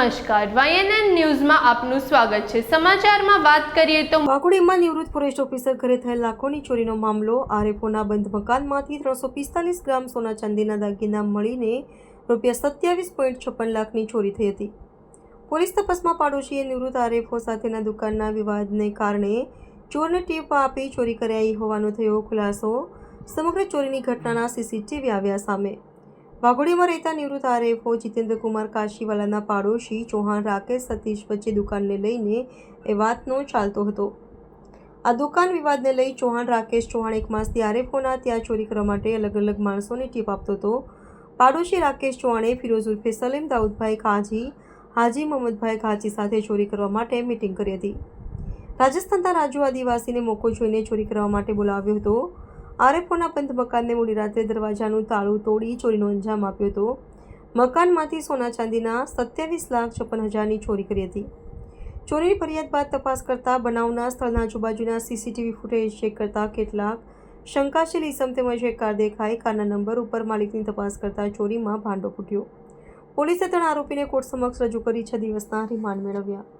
નમસ્કાર. વાયએનએન ન્યૂઝમાં આપનું સ્વાગત છે. સમાચારમાં વાત કરીએ તો વાઘોડીમાં નિવૃત્ત ફોરેસ્ટ ઓફિસર ઘરે થયેલ લાખોની ચોરીનો મામલો આરએફઓના બંધ મકાનમાંથી ત્રણસો પિસ્તાલીસ ગ્રામ સોના ચાંદીના દાગીના મળીને રૂપિયા સત્યાવીસ પોઈન્ટ છપ્પન લાખની ચોરી થઈ હતી. પોલીસ તપાસમાં પાડોશીએ નિવૃત્ત આરએફઓ સાથેના દુકાનના વિવાદને કારણે ચોરને ટેપ આપી ચોરી કરાઈ હોવાનો થયો ખુલાસો. સમગ્ર ચોરીની ઘટનાના સીસીટીવી આવ્યા સામે. વાઘોડીમાં રહેતા નિવૃત્ત આરએફઓ જીતેન્દ્રકુમાર કાશીવાલાના પાડોશી ચૌહાણ રાકેશ સતીશ વચ્ચે દુકાનને લઈને એ વાતનો ચાલતો હતો. આ દુકાન વિવાદને લઈ ચૌહાણ રાકેશ ચૌહાણ એક માસથી આરએફઓના ત્યાં ચોરી કરવા માટે અલગ અલગ માણસોને ટીપ આપતો હતો. પાડોશી રાકેશ ચૌહાણે ફિરોઝ ઉર્ફે સલીમ દાઉદભાઈ કાજી હાજી મોહમ્મદભાઈ ખાજી સાથે ચોરી કરવા માટે મીટિંગ કરી હતી. રાજસ્થાનના રાજુ આદિવાસીને મોકો જોઈને ચોરી કરવા માટે બોલાવ્યો હતો. આરએફઓના પંથ મકાનને મોડી રાત્રે દરવાજાનું તાળું તોડી ચોરીનો અંજામ આપ્યો હતો. મકાનમાંથી સોના ચાંદીના સત્યાવીસ લાખ છપ્પન હજારની ચોરી કરી હતી. ચોરીની ફરિયાદ બાદ તપાસ કરતા બનાવના સ્થળના આજુબાજુના સીસીટીવી ફૂટેજ ચેક કરતા કેટલાક શંકાશીલ ઇસમ તેમજ એક કાર દેખાઈ કારના નંબર ઉપર માલિકની તપાસ કરતા ચોરીમાં ભાંડો ફૂટ્યો. પોલીસે ત્રણ આરોપીને કોર્ટ સમક્ષ રજૂ કરી છ દિવસના રિમાન્ડ મેળવ્યા.